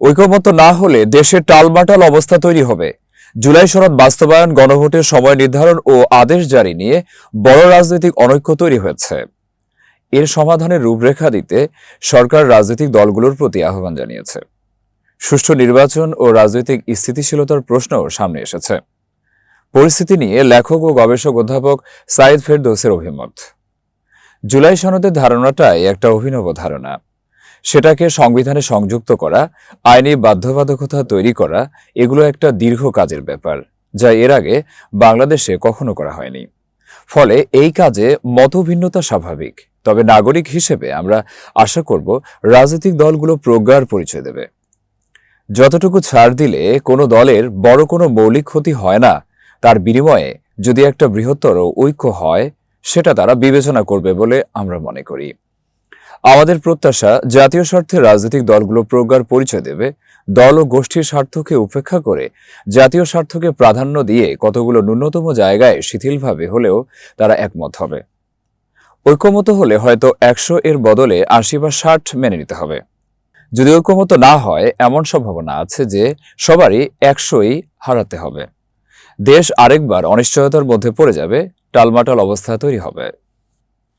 ঐকমত্য না হলে দেশে টালমাটাল অবস্থা তৈরি হবে। জুলাই সনদ বাস্তবায়ন, গণভোটের সময় নির্ধারণ ও আদেশ জারি নিয়ে বড় রাজনৈতিক অনৈক্য তৈরি হয়েছে। এর সমাধানের রূপরেখা দিতে সরকার রাজনৈতিক দলগুলোর প্রতি আহ্বান জানিয়েছে। সুষ্ঠু নির্বাচন ও রাজনৈতিক স্থিতিশীলতার প্রশ্নও সামনে এসেছে। পরিস্থিতি নিয়ে লেখক ও গবেষক অধ্যাপক সাইদ ফেরদৌসের অভিমত। জুলাই সনদের ধারণাটাই একটা অভিনব ধারণা। সেটাকে সংবিধানে সংযুক্ত করা, আইনি বাধ্যবাধকতা তৈরি করা, এগুলো একটা দীর্ঘ কাজের ব্যাপার, যা এর আগে বাংলাদেশে কখনো করা হয়নি। ফলে এই কাজে মতভিন্নতা স্বাভাবিক। তবে নাগরিক হিসেবে আমরা আশা করব রাজনৈতিক দলগুলো প্রজ্ঞার পরিচয় দেবে। যতটুকু ছাড় দিলে কোনো দলের বড় কোনো মৌলিক ক্ষতি হয় না, তার বিনিময়ে যদি একটা বৃহত্তর ঐক্য হয়, সেটা তারা বিবেচনা করবে বলে আমরা মনে করি। আমাদের প্রত্যাশা জাতীয় স্বার্থে রাজনৈতিক দলগুলো প্রজ্ঞার পরিচয় দেবে, দল ও গোষ্ঠীর স্বার্থকে উপেক্ষা করে, জাতীয় স্বার্থকে প্রাধান্য দিয়ে কতগুলো ন্যূনতম জায়গায় শিথিলভাবে হলেও তারা একমত হবে। ঐক্যমত হলে হয়তো একশো এর বদলে আশি বা ষাট মেনে নিতে হবে। যদি ঐক্যমত না হয়, এমন সম্ভাবনা আছে যে সবারই একশোই হারাতে হবে। দেশ আরেকবার অনিশ্চয়তার মধ্যে পড়ে যাবে, টালমাটাল অবস্থা তৈরি হবে।